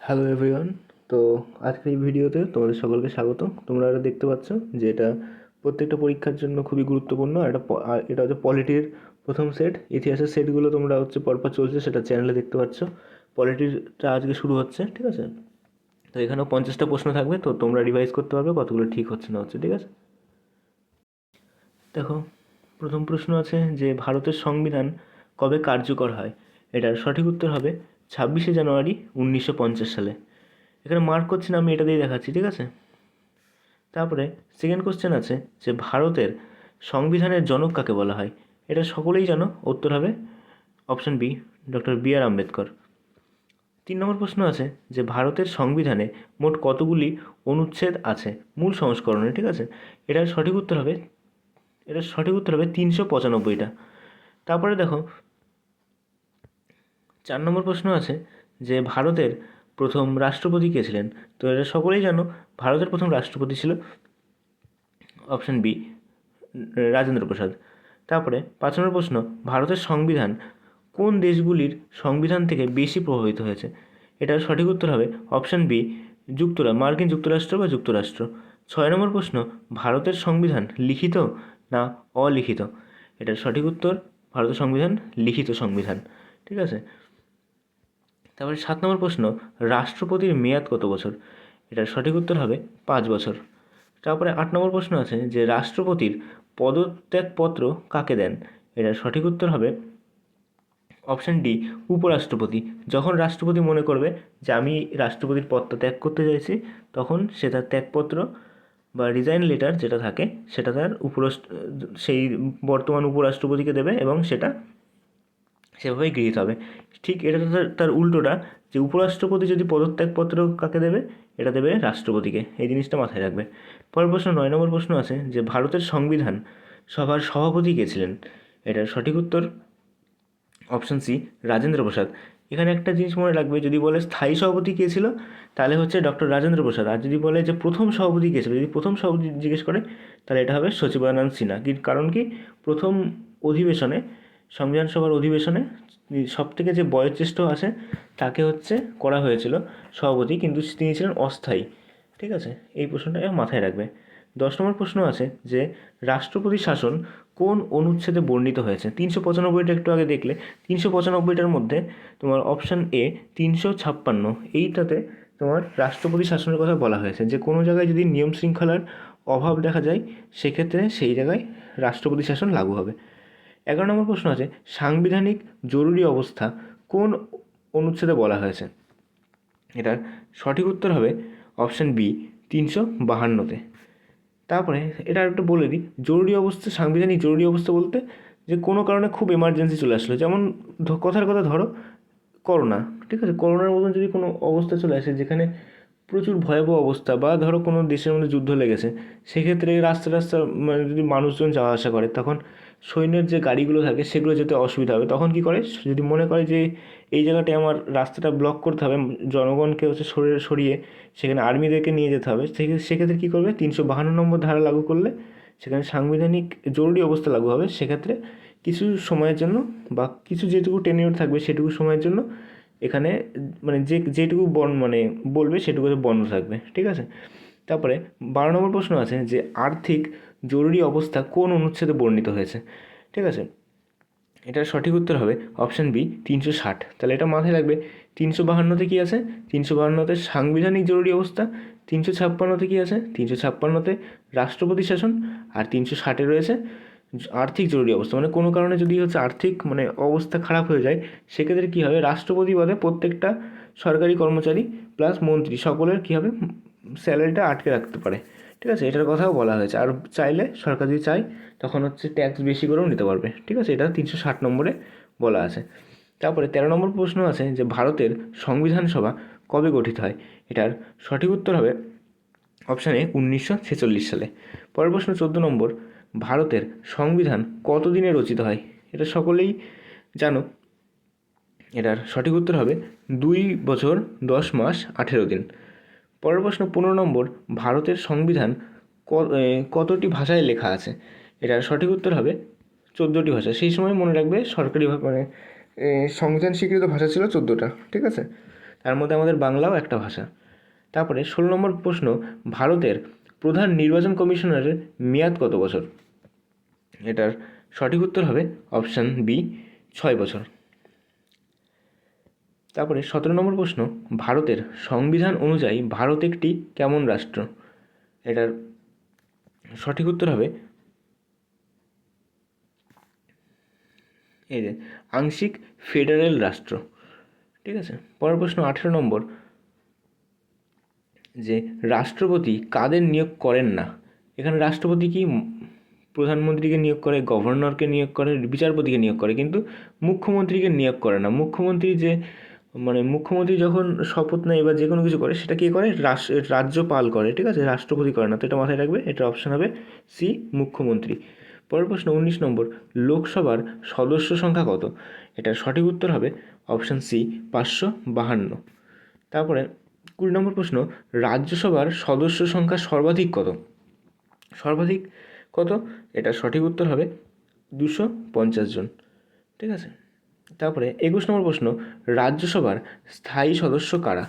Hello everyone তো আজকের এই ভিডিওতে তোমাদের সকলকে স্বাগত। তোমরা এটা দেখতে পাচ্ছ যে এটা প্রত্যেকটা পরীক্ষার জন্য খুবই গুরুত্বপূর্ণ। এটা এটা হচ্ছে পলিটির প্রথম সেট ইতিহাসের সেটগুলো তোমরা হচ্ছে পরপর চলছে, সেটা চ্যানেলে দেখতে পাচ্ছ। পলিটিটা আজকে শুরু হচ্ছে, ঠিক আছে? তো এখানেও পঞ্চাশটা প্রশ্ন থাকবে, তো তোমরা রিভাইজ করতে পারবে কতগুলো ঠিক হচ্ছে না হচ্ছে, ঠিক আছে? দেখো, প্রথম প্রশ্ন আছে যে ভারতের সংবিধান কবে কার্যকর হয়? এটার সঠিক উত্তর হবে ছাব্বিশে জানুয়ারি উনিশশো পঞ্চাশ সালে। এখানে মার্ক করছি না, আমি এটা দিয়ে দেখাচ্ছি, ঠিক আছে? তারপরে সেকেন্ড কোশ্চেন আছে যে ভারতের সংবিধানের জনক কাকে বলা হয়? এটা সকলেই জানো, উত্তর হবে option B doctor B R Ambedkar. তিন নম্বর প্রশ্ন আছে যে ভারতের সংবিধানে মোট কতগুলি অনুচ্ছেদ আছে? মূল সংস্করণে, ঠিক আছে? এটার সঠিক উত্তর হবে, এটার সঠিক উত্তর হবে তিনশো পঁচানব্বইটা। তারপরে দেখো চার নম্বর প্রশ্ন আছে যে ভারতের প্রথম রাষ্ট্রপতি কে ছিলেন? তো এটা সকলেই জানো, ভারতের প্রথম রাষ্ট্রপতি ছিল অপশন বি রাজেন্দ্র প্রসাদ। তারপরে পাঁচ নম্বর প্রশ্ন, ভারতের সংবিধান কোন দেশগুলির সংবিধান থেকে বেশি প্রভাবিত হয়েছে? এটার সঠিক উত্তর হবে অপশন বি যুক্তরা মার্কিন যুক্তরাষ্ট্র বা যুক্তরাষ্ট্র। ছয় নম্বর প্রশ্ন, ভারতের সংবিধান লিখিত না অলিখিত? এটার সঠিক উত্তর, ভারতের সংবিধান লিখিত সংবিধান। ঠিক আছে? তারপরে সাত নম্বর প্রশ্ন, রাষ্ট্রপতির মেয়াদ কত বছর? এটার সঠিক উত্তর হবে পাঁচ বছর। তারপরে আট নম্বর প্রশ্ন আছে যে, রাষ্ট্রপতির পদত্যাগপত্র কাকে দেন? এটার সঠিক উত্তর হবে অপশন ডি, উপরাষ্ট্রপতি। যখন রাষ্ট্রপতি মনে করবে যে, আমি রাষ্ট্রপতির পদটা ত্যাগ করতে চাইছি, তখন সে তার ত্যাগপত্র বা রিজাইন লেটার যেটা থাকে, সেটা তার উপরাষ্ট্র সেই বর্তমান উপরাষ্ট্রপতিকে দেবে এবং সেটা সেভাবেই গৃহীত হবে। ঠিক এটা তার উল্টোটা, যে উপরাষ্ট্রপতি যদি পদত্যাগপত্র কাকে দেবে? এটা দেবে রাষ্ট্রপতিকে। এই জিনিসটা মাথায় রাখবে। পরের প্রশ্ন, নয় নম্বর প্রশ্ন আছে যে ভারতের সংবিধান সভার সভাপতি কে ছিলেন? এটার সঠিক উত্তর অপশন সি, রাজেন্দ্র প্রসাদ। এখানে একটা জিনিস মনে রাখবে, যদি বলে স্থায়ী সভাপতি কে ছিল, তাহলে হচ্ছে ডক্টর রাজেন্দ্র প্রসাদ। আর যদি বলে যে প্রথম সভাপতি কে ছিল, যদি প্রথম সভাপতি জিজ্ঞেস করে, তাহলে এটা হবে সচিবানন্দ সিনহা। কারণ কি? প্রথম অধিবেশনে সংবিধান সভার অধিবেশনে সব থেকে যে বয়োজ্যেষ্ঠ আছে তাকে হচ্ছে করা হয়েছিল সভাপতি, কিন্তু তিনি ছিলেন অস্থায়ী। ঠিক আছে? এই প্রশ্নটা মাথায় রাখবে। দশ নম্বর প্রশ্ন আছে যে রাষ্ট্রপতি শাসন কোন অনুচ্ছেদে বর্ণিত হয়েছে? তিনশো পঁচানব্বইটা একটু আগে দেখলে, তিনশো পঁচানব্বইটার মধ্যে তোমার অপশান এ তিনশো ছাপ্পান্ন, এইটাতে তোমার রাষ্ট্রপতি শাসনের কথা বলা হয়েছে। যে কোনো জায়গায় যদি নিয়ম শৃঙ্খলার অভাব দেখা যায়, সেক্ষেত্রে সেই জায়গায় রাষ্ট্রপতি শাসন লাগু হবে। এগারো নম্বর প্রশ্ন আছে, সাংবিধানিক জরুরি অবস্থা কোন অনুচ্ছেদে বলা হয়েছে? এটার সঠিক উত্তর হবে অপশান বি, তিনশো বাহান্নতে। তারপরে এটা একটু বলে দিই, জরুরি অবস্থা, সাংবিধানিক জরুরি অবস্থা বলতে যে কোনো কারণে খুব এমার্জেন্সি চলে আসলো। যেমন কথার কথা ধরো, করোনা, ঠিক আছে? করোনার মতন যদি কোনো অবস্থা চলে আসে যেখানে প্রচুর ভয়াবহ অবস্থা বা ধরো কোনো দেশের মধ্যে যুদ্ধ লেগেছে, সেক্ষেত্রে রাস্তা রাস্তা মানে যদি মানুষজন যাওয়া আসা করে, তখন সৈন্যের যে গাড়িগুলো থাকে সেগুলো যেতে অসুবিধা হবে। তখন কি করে? যদি মনে করে যে এই জায়গাটায় আমার রাস্তাটা ব্লক করতে হবে, জনগণকে হচ্ছে সরিয়ে সরিয়ে সেখানে আর্মিদেরকে নিয়ে যেতে হবে সেক্ষেত্রে কী করবে? তিনশো বাহান্ন নম্বর ধারা লাগু করলে সেখানে সাংবিধানিক জরুরি অবস্থা লাগু হবে। সেক্ষেত্রে কিছু সময়ের জন্য বা কিছু যেটুকু টেনিওর থাকবে সেটুকু সময়ের জন্য এখানে মানে যে, যেটুকু বন মানে বলবে সেটুকুতে বন্ধ থাকবে। ঠিক আছে? তারপরে বারো নম্বর প্রশ্ন আছে যে আর্থিক জরুরি অবস্থা কোন অনুচ্ছেদে বর্ণিত হয়েছে? ঠিক আছে? এটার সঠিক উত্তর হবে অপশান বি, তিনশো ষাট। তাহলে এটা মাথায় লাগবে তিনশো বাহান্নতে কী আছে? তিনশো বাহান্নতে সাংবিধানিক জরুরি অবস্থা, তিনশো ছাপ্পান্নতে কী আছে? তিনশো ছাপ্পান্নতে রাষ্ট্রপতি শাসন, আর তিনশো ষাটে রয়েছে আর্থিক জরুরি অবস্থা। মানে কোনো কারণে যদি হচ্ছে আর্থিক মানে অবস্থা খারাপ হয়ে যায়, সেক্ষেত্রে কী হবে? রাষ্ট্রপতি বাদে প্রত্যেকটা সরকারি কর্মচারী, প্লাস মন্ত্রী, সকলের কী হবে? স্যালারিটা আটকে রাখতে পারে। ঠিক আছে? এটার কথাও বলা হয়েছে। আর চাইলে সরকার যদি চায়, তখন হচ্ছে ট্যাক্স বেশি করেও নিতে পারবে। ঠিক আছে? এটা তিনশো ষাট নম্বরে বলা আছে। তারপরে তেরো নম্বর প্রশ্ন আছে যে, ভারতের সংবিধান সভা কবে গঠিত হয়? এটার সঠিক উত্তর হবে অপশানে উনিশশো ছেচল্লিশ সালে। পরের প্রশ্ন চোদ্দ নম্বর, ভারতের সংবিধান কত দিনে রচিত হয়? এটা সকলেই জানো এটার সঠিক উত্তর হবে দুই বছর দশ মাস আঠেরো দিন। পরের প্রশ্ন পনেরো নম্বর, ভারতের সংবিধান কতটি ভাষায় লেখা আছে? এটার সঠিক উত্তর হবে চোদ্দোটি ভাষা। সেই সময় মনে রাখবে সরকারি মানে সংবিধান স্বীকৃত ভাষা ছিল চোদ্দোটা, ঠিক আছে? তার মধ্যে আমাদের বাংলাও একটা ভাষা। তারপরে ষোলো নম্বর প্রশ্ন, ভারতের প্রধান নির্বাচন কমিশনারের মেয়াদ কত বছর? এটার সঠিক উত্তর হবে অপশান বি, ছয় বছর। তারপরে সতেরো নম্বর প্রশ্ন, ভারতের সংবিধান অনুযায়ী ভারত একটি কেমন রাষ্ট্র? এটার সঠিক উত্তর হবে এই যে, আংশিক ফেডারেল রাষ্ট্র। ঠিক আছে? পরের প্রশ্ন, আঠেরো নম্বর। যে, রাষ্ট্রপতি কাদের নিয়োগ করেন না? এখানে রাষ্ট্রপতি কি প্রধানমন্ত্রীকে নিয়োগ করে, গভর্নরকে নিয়োগ করে, বিচারপতিকে নিয়োগ করে, কিন্তু মুখ্যমন্ত্রীকে নিয়োগ করে না। মুখ্যমন্ত্রী যে মানে মুখ্যমন্ত্রী যখন শপথ নেয় বা যে কোনো কিছু করে, সেটা কী করে? রাজ্যপাল করে, ঠিক আছে? রাষ্ট্রপতি করে না। তো এটা মাথায় রাখবে, এটা অপশান হবে সি মুখ্যমন্ত্রী। পরের প্রশ্ন, উনিশ নম্বর, লোকসভার সদস্য সংখ্যা কত? এটার সঠিক উত্তর হবে অপশান সি পাঁচশো বাহান্ন। তারপরে কুড়ি নম্বর প্রশ্ন, রাজ্যসভার সদস্য সংখ্যা সর্বাধিক কত? সর্বাধিক কত? এটা সঠিক উত্তর হবে দুশো পঞ্চাশ জন। ঠিক আছে? তারপরে একুশ নম্বর প্রশ্ন, রাজ্যসভার স্থায়ী সদস্য কারা?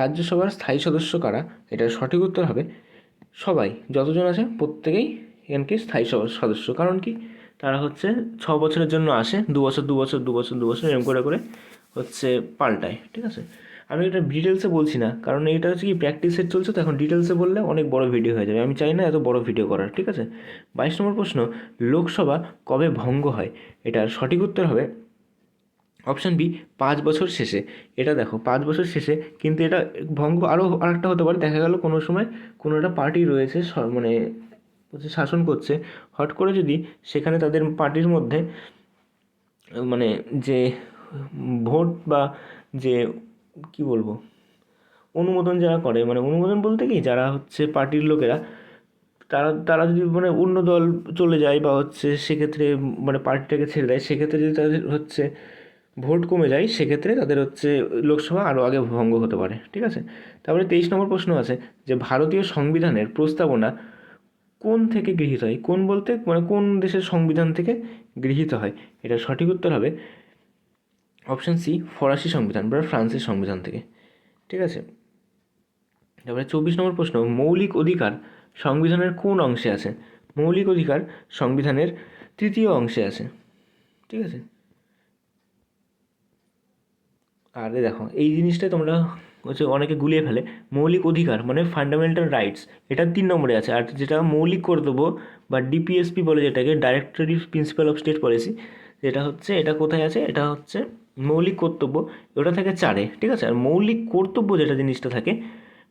রাজ্যসভার স্থায়ী সদস্য কারা? এটার সঠিক উত্তর হবে সবাই, যতজন আছে প্রত্যেকেই এখানকে স্থায়ী সদস্য। কারণ কি? তারা হচ্ছে ছ বছরের জন্য আসে, দু বছর দু বছর দু বছর দু বছর এরকম করে করে হচ্ছে পাল্টায়, ঠিক আছে? আমি এটা ডিটেলসে বলছি না, কারণ এটা হচ্ছে কি প্র্যাকটিসের চলছে, তো এখন ডিটেলসে বললে অনেক বড় ভিডিও হয়ে যাবে। আমি চাই না এত বড় ভিডিও করার, ঠিক আছে? বাইশ নম্বর প্রশ্ন, লোকসভা কবে ভঙ্গ হয়? এটার সঠিক উত্তর হবে অপশান বি পাঁচ বছর শেষে। এটা দেখো, পাঁচ বছর শেষে, কিন্তু এটা ভঙ্গ আরও আরেকটা হতে পারে। দেখা গেল কোনো সময় কোনো একটা পার্টি রয়েছে মানে শাসন করছে। হট করে যদি সেখানে তাদের পার্টির মধ্যে মানে যে ভোট বা যে কী বলব, অনুমোদন যারা করে মানে অনুমোদন বলতে কি, যারা হচ্ছে পার্টির লোকেরা, তারা তারা যদি মানে অন্য দল চলে যায় বা হচ্ছে সেক্ষেত্রে মানে পার্টিটাকে ছেড়ে দেয়, সেক্ষেত্রে যদি তাদের হচ্ছে ভোট কমে যায়, সেক্ষেত্রে তাদের হচ্ছে লোকসভা আরও আগে ভঙ্গ হতে পারে, ঠিক আছে? তারপরে তেইশ নম্বর প্রশ্ন আছে যে ভারতীয় সংবিধানের প্রস্তাবনা কোন থেকে গৃহীত হয়? কোন বলতে মানে কোন দেশের সংবিধান থেকে গৃহীত হয়? এটা সঠিক উত্তর হবে অপশান সি, ফরাসি সংবিধান বা ফ্রান্সের সংবিধান থেকে, ঠিক আছে? তারপরে চব্বিশ নম্বর প্রশ্ন, মৌলিক অধিকার সংবিধানের কোন অংশে আছে? মৌলিক অধিকার সংবিধানের তৃতীয় অংশে আছে, ঠিক আছে? আর দেখো, এই জিনিসটাই তোমরা হচ্ছে অনেকে গুলিয়ে ফেলে। মৌলিক অধিকার মানে ফান্ডামেন্টাল রাইটস এটা তিন নম্বরে আছে। আর যেটা মৌলিক কর্তব্য বা ডিপিএসপি বলে যেটাকে directory principal of state policy যেটা হচ্ছে, এটা কোথায় আছে? এটা হচ্ছে মৌলিক কর্তব্য, ওটা থাকে চারে, ঠিক আছে? আর মৌলিক কর্তব্য যেটা জিনিসটা থাকে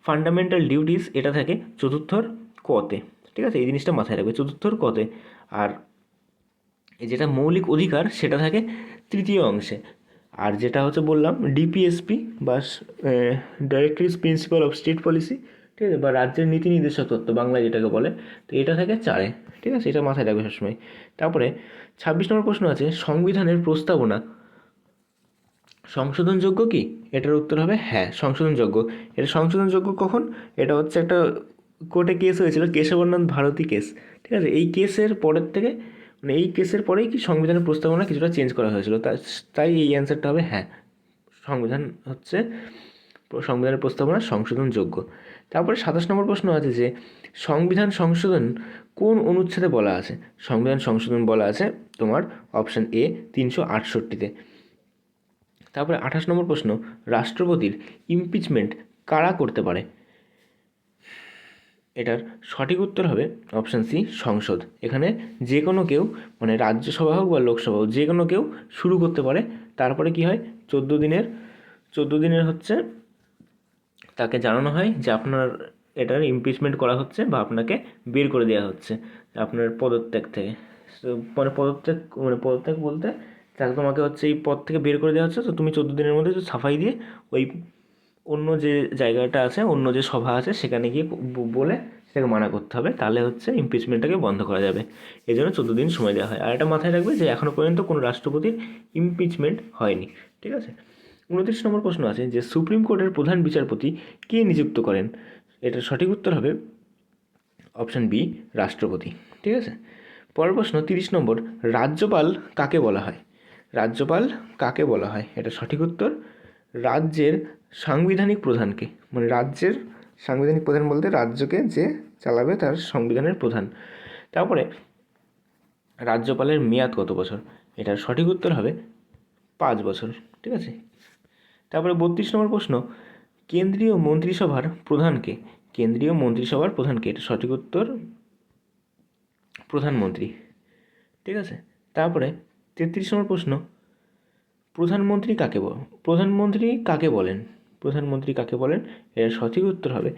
ফান্ডামেন্টাল ডিউটিস এটা থাকে চতুর্থর কতে, ঠিক আছে? এই জিনিসটা মাথায় রাখবে, চতুর্থর কতে। আর যেটা মৌলিক অধিকার, সেটা থাকে তৃতীয় অংশে। আর যেটা হচ্ছে বললাম ডিপিএসপি বা directories principal of state policy ঠিক আছে? বা রাজ্যের নীতি নির্দেশক তত্ত্ব বাংলায় যেটাকে বলে, তো এটা থাকে চারে, ঠিক আছে? এটা মাথায় রাখবে সবসময়। তারপরে ছাব্বিশ নম্বর প্রশ্ন আছে, সংবিধানের প্রস্তাবনা সংশোধনযোগ্য কি? এটার উত্তর হবে হ্যাঁ সংশোধনযোগ্য। এটা সংশোধনযোগ্য কখন? এটা হচ্ছে একটা কোর্টে কেস হয়েছিল কেশবর্ণন ভারতী কেস, ঠিক আছে? এই কেসের পরের থেকে মানে এই কেসের পরেই কি সংবিধানের প্রস্তাবনা কিছুটা চেঞ্জ করা হয়েছিল? তাই এই অ্যান্সারটা হবে হ্যাঁ। সংবিধান হচ্ছে, সংবিধানের প্রস্তাবনা সংশোধনযোগ্য। তারপরে সাতাশ নম্বর প্রশ্ন আছে যে, সংবিধান সংশোধন কোন অনুচ্ছেদে বলা আছে? সংবিধান সংশোধন বলা আছে তোমার অপশান এ তিনশো আটষট্টিতে। তারপরে আঠাশ নম্বর প্রশ্ন, রাষ্ট্রপতির ইমপিচমেন্ট কারা করতে পারে? এটার সঠিক উত্তর হবে অপশান সি সংসদ। এখানে যে কোনো কেউ মানে রাজ্যসভা হোক বা লোকসভা হোক, যে কোনো কেউ শুরু করতে পারে। তারপরে কি হয়? চোদ্দ দিনের চোদ্দ দিনের হচ্ছে তাকে জানানো হয় যে আপনার এটার ইমপিচমেন্ট করা হচ্ছে বা আপনাকে বের করে দেওয়া হচ্ছে আপনার পদত্যাগ থেকে। মানে পদত্যাগ মানে পদত্যাগ বলতে তাকে তোমাকে হচ্ছে এই পদ থেকে বের করে দেওয়া হচ্ছে। তো তুমি চোদ্দ দিনের মধ্যে সাফাই দিয়ে ওই অন্য যে জায়গাটা আছে, অন্য যে সভা আছে, সেখানে গিয়ে বলে সেটাকে মানা করতে হবে। তাহলে হচ্ছে ইমপিচমেন্টটাকে বন্ধ করা যাবে। এই জন্য চোদ্দ দিন সময় দেওয়া হয়। আর এটা মাথায় রাখবে যে এখনও পর্যন্ত কোনো রাষ্ট্রপতির ইমপিচমেন্ট হয়নি। ঠিক আছে? উনত্রিশ নম্বর প্রশ্ন আছে যে সুপ্রিম কোর্টের প্রধান বিচারপতি কে নিযুক্ত করেন? এটার সঠিক উত্তর হবে অপশান বি, রাষ্ট্রপতি। ঠিক আছে? পরের প্রশ্ন তিরিশ নম্বর, রাজ্যপাল কাকে বলা হয়? রাজ্যপাল কাকে বলা হয়? এটা সঠিক উত্তর রাজ্যের সাংবিধানিক প্রধানকে। মানে রাজ্যের সাংবিধানিক প্রধান বলতে রাজ্যকে যে চালাবে তার সংবিধানের প্রধান। তারপরে রাজ্যপালের মেয়াদ কত বছর? এটার সঠিক উত্তর হবে পাঁচ বছর, ঠিক আছে? তারপরে বত্রিশ নম্বর প্রশ্ন, কেন্দ্রীয় মন্ত্রিসভার প্রধানকে, কেন্দ্রীয় মন্ত্রিসভার প্রধানকে, এটা সঠিক উত্তর প্রধানমন্ত্রী, ঠিক আছে? তারপরে তেত্রিশ নম্বর প্রশ্ন প্রধানমন্ত্রী কাকে প্রধানমন্ত্রী কাকে বলেন? প্রধানমন্ত্রী কাকে বলেন? এর সঠিক উত্তর হবে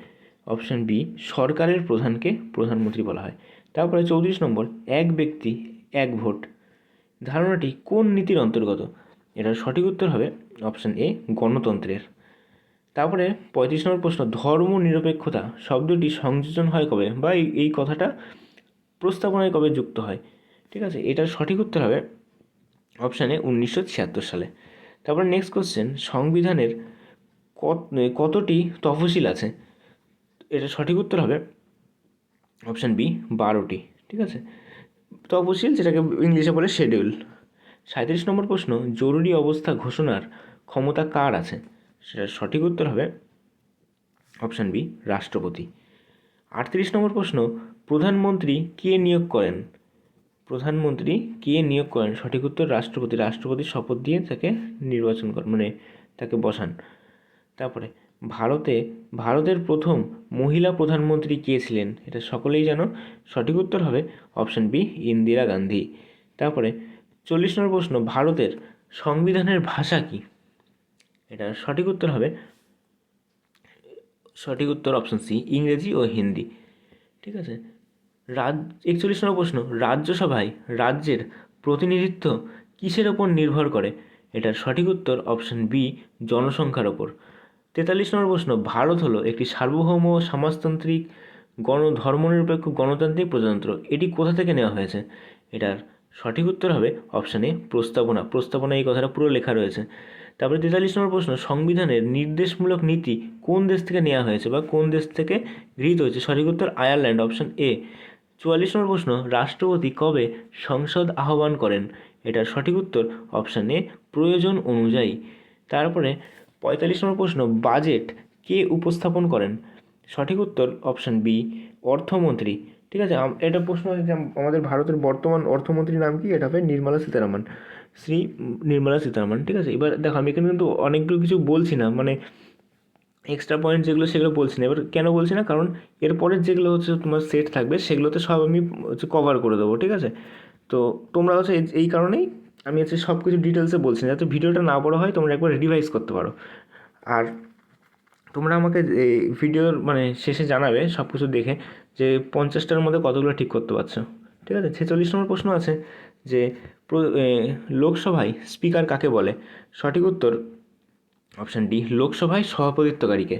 অপশান বি সরকারের প্রধানকে প্রধানমন্ত্রী বলা হয়। তারপরে চৌত্রিশ নম্বর, এক ব্যক্তি, এক ভোট। ধারণাটি কোন নীতির অন্তর্গত? এটার সঠিক উত্তর হবে অপশান এ গণতন্ত্রের। তারপরে পঁয়ত্রিশ নম্বর প্রশ্ন, ধর্ম নিরপেক্ষতা শব্দটি সংযোজন হয় কবে বা এই কথাটা প্রস্তাবনায় কবে যুক্ত হয়? ঠিক আছে, এটার সঠিক উত্তর হবে অপশানে উনিশশো ছিয়াত্তর সালে। তারপরে নেক্সট কোশ্চেন সংবিধানের কত কতটি তফসিল আছে? এটা সঠিক উত্তর হবে অপশান বি, বারোটি, ঠিক আছে? তফসিল যেটাকে ইংলিশে বলে শেডিউল সাঁত্রিশ নম্বর প্রশ্ন, জরুরি অবস্থা ঘোষণার ক্ষমতা কার আছে? সেটার সঠিক উত্তর হবে অপশান বি, রাষ্ট্রপতি। আটত্রিশ নম্বর প্রশ্ন, প্রধানমন্ত্রী কে নিয়োগ করেন? প্রধানমন্ত্রী কে নিয়োগ করেন? সঠিক উত্তর রাষ্ট্রপতি। রাষ্ট্রপতি শপথ দিয়ে তাকে নির্বাচন করেন মানে তাকে বসান। তারপরে, ভারতে, ভারতের প্রথম মহিলা প্রধানমন্ত্রী কে ছিলেন? এটা সকলেই জানো। সঠিক উত্তর হবে অপশান বি, ইন্দিরা গান্ধী। তারপরে, চল্লিশ নম্বর প্রশ্ন, ভারতের সংবিধানের ভাষা কী? এটা সঠিক উত্তর হবে, সঠিক উত্তর অপশান সি, ইংরেজি ও হিন্দি। ঠিক আছে? রাজ একচল্লিশ নম্বর প্রশ্ন, রাজ্যসভায় রাজ্যের প্রতিনিধিত্ব কিসের ওপর নির্ভর করে? এটার সঠিক উত্তর অপশান বি জনসংখ্যার ওপর। তেতাল্লিশ নম্বর প্রশ্ন, ভারত হলো একটি সার্বভৌম, সমাজতান্ত্রিক গণ ধর্মনিরপেক্ষ গণতান্ত্রিক প্রজাতন্ত্র। এটি কোথা থেকে নেওয়া হয়েছে? এটার সঠিক উত্তর হবে অপশানে প্রস্তাবনা। প্রস্তাবনা এই কথাটা পুরো লেখা রয়েছে। তারপরে তেতাল্লিশ নম্বর প্রশ্ন, সংবিধানের নির্দেশমূলক নীতি কোন দেশ থেকে নেওয়া হয়েছে বা কোন দেশ থেকে গৃহীত হয়েছে? সঠিক উত্তর, আয়ারল্যান্ড অপশান এ চুয়াল্লিশ নম্বর প্রশ্ন, রাষ্ট্রপতি কবে সংসদ আহ্বান করেন? এটার সঠিক উত্তর অপশান প্রয়োজন অনুযায়ী। তারপরে পঁয়তাল্লিশ নম্বর প্রশ্ন বাজেট কে উপস্থাপন করেন? সঠিক উত্তর অপশান বি অর্থমন্ত্রী। ঠিক আছে এটা প্রশ্ন যে আমাদের ভারতের বর্তমান অর্থমন্ত্রীর নাম কি? এটা হবে নির্মলা সীতারামন। শ্রী নির্মলা সীতারামন, ঠিক আছে? এবার দেখো, আমি এখানে কিন্তু অনেকগুলো কিছু বলছি না মানে এক্সট্রা পয়েন্ট যেগুলো সেগুলো বলছি না। এবার কেন বলছি না? কারণ এরপরের যেগুলো হচ্ছে তোমার সেট থাকবে, সেগুলোতে সব আমি হচ্ছে কভার করে দেবো, ঠিক আছে? তো তোমরা হচ্ছে এই- কারণেই আমি হচ্ছে সব কিছু ডিটেলসে বলছি যাতে ভিডিওটা না বড় হয়, তোমরা একবার রিভাইজ করতে পারো। আর তোমরা আমাকে ভিডিওর মানে শেষে জানাবে সব কিছু দেখে যে পঞ্চাশটার মধ্যে কতগুলো ঠিক করতে পারছ। ঠিক আছে? ছেচল্লিশ নম্বর প্রশ্ন আছে যে লোকসভায় স্পিকার কাকে বলে? সঠিক উত্তর অপশান ডি লোকসভায় সভাপতিত্বকারীকে।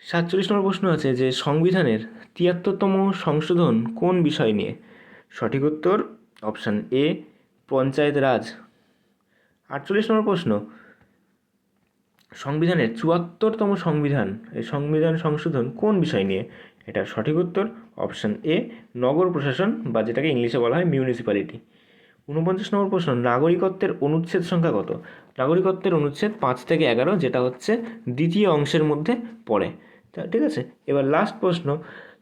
সাতচল্লিশ নম্বর প্রশ্ন আছে যে, সংবিধানের তিয়াত্তরতম সংশোধন কোন বিষয় নিয়ে? সঠিক উত্তর অপশান এ পঞ্চায়েত রাজ। আটচল্লিশ নম্বর প্রশ্ন, সংবিধানের চুয়াত্তরতম সংবিধান, এই সংবিধান সংশোধন কোন বিষয় নিয়ে? এটা সঠিক উত্তর অপশান এ নগর প্রশাসন বা যেটাকে ইংলিশে বলা হয় মিউনিসিপ্যালিটি ঊনপঞ্চাশ নম্বর প্রশ্ন, নাগরিকত্বের অনুচ্ছেদ সংখ্যা কত? নাগরিকত্বের অনুচ্ছেদ পাঁচ থেকে এগারো, যেটা হচ্ছে দ্বিতীয় অংশের মধ্যে পড়ে। ঠিক আছে? এবার লাস্ট প্রশ্ন,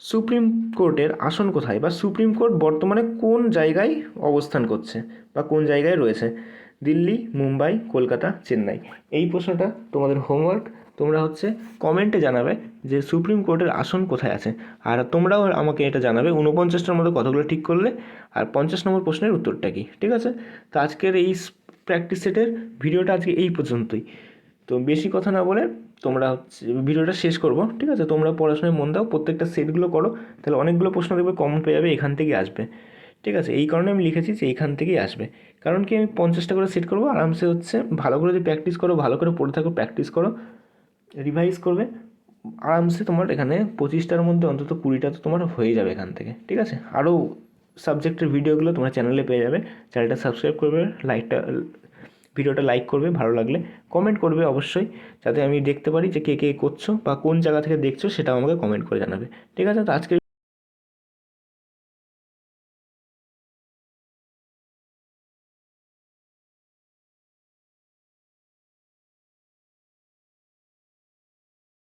সুপ্রিম কোর্টের আসন কোথায় বা সুপ্রিম কোর্ট বর্তমানে কোন জায়গায় অবস্থান করছে বা কোন জায়গায় রয়েছে? দিল্লি, মুম্বাই, কলকাতা, চেন্নাই। এই প্রশ্নটা তোমাদের হোমওয়ার্ক তোমরা হচ্ছে কমেন্টে জানাবে যে সুপ্রিম কোর্টের আসন কোথায় আছে। আর তোমরাও আমাকে এটা জানাবে ঊনপঞ্চাশটার মধ্যে কতগুলো ঠিক করলে আর পঞ্চাশ নম্বর প্রশ্নের উত্তরটা কি, ঠিক আছে? তো আজকের এই প্র্যাকটিস সেটের ভিডিওটা আজকে এই পর্যন্তই। তো বেশি কথা না বলে তোমরা হচ্ছে ভিডিওটা শেষ করব, ঠিক আছে? তোমরা পড়াশোনায় মন দাও, প্রত্যেকটা সেটগুলো করো, তাহলে অনেকগুলো প্রশ্ন দেখবে কমন পেয়ে যাবে, এখান থেকেই আসবে। ঠিক আছে? এই কারণে আমি লিখেছি যে এইখান থেকেই আসবে। কারণ কি আমি পঞ্চাশটা করে সেট করব, আরামসে হচ্ছে ভালো করে যদি প্র্যাকটিস করো, ভালো করে পড়ে থাকো প্র্যাকটিস করো রিভাইজ করবে। আরামসে তোমার এখানে পঁচিশটার মধ্যে অন্তত কুড়িটা তো তোমার হয়ে যাবে এখান থেকে, ঠিক আছে? আরও সাবজেক্টের ভিডিওগুলো তোমার চ্যানেলে পেয়ে যাবে। চ্যানেলটা সাবস্ক্রাইব করবে লাইকটা ভিডিওটা লাইক করবে, ভালো লাগলে কমেন্ট করবে অবশ্যই, যাতে আমি দেখতে পারি যে কে কে করছ বা কোন জায়গা থেকে দেখছ সেটাও আমাকে কমেন্ট করে জানাবে। ঠিক আছে? তো আজকে